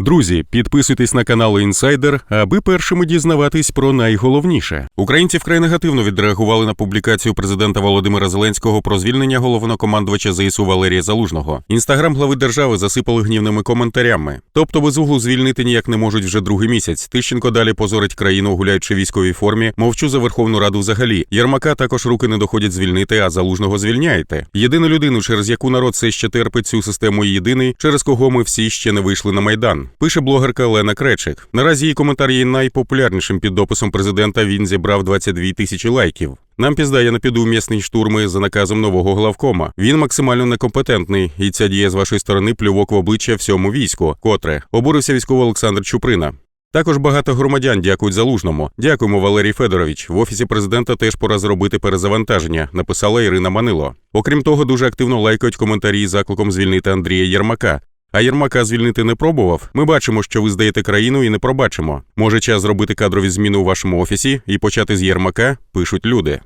Друзі, підписуйтесь на канал Інсайдер, аби першими дізнаватись про найголовніше. Українці вкрай негативно відреагували на публікацію президента Володимира Зеленського про звільнення головнокомандувача ЗСУ Валерія Залужного. Інстаграм глави держави засипали гнівними коментарями. Тобто без углу звільнити ніяк не можуть вже другий місяць. Тищенко далі позорить країну, гуляючи в військовій формі. Мовчу за Верховну Раду взагалі. Єрмака також руки не доходять звільнити, а залужного звільняєте. Єдину людину, через яку народ все ще терпить цю систему і єдиний, через кого ми всі ще не вийшли на майдан. Пише блогерка Лена Кречик. Наразі її коментар є найпопулярнішим під дописом президента. Він зібрав 22 тисячі лайків. Нам пізда, я не піду в м'ясні штурми за наказом нового главкома. Він максимально некомпетентний, і ця дія з вашої сторони плювок в обличчя всьому війську, котре обурився військовий Олександр Чуприна. Також багато громадян дякують залужному. Дякуємо, Валерій Федорович. В офісі президента теж пора зробити перезавантаження, написала Ірина Манило. Окрім того, дуже активно лайкають коментарі з закликом звільнити Андрія Єрмака. А Єрмака звільнити не пробував. Ми бачимо, що ви здаєте країну і не пробачимо. Може, час зробити кадрові зміни у вашому офісі і почати з Єрмака, пишуть люди.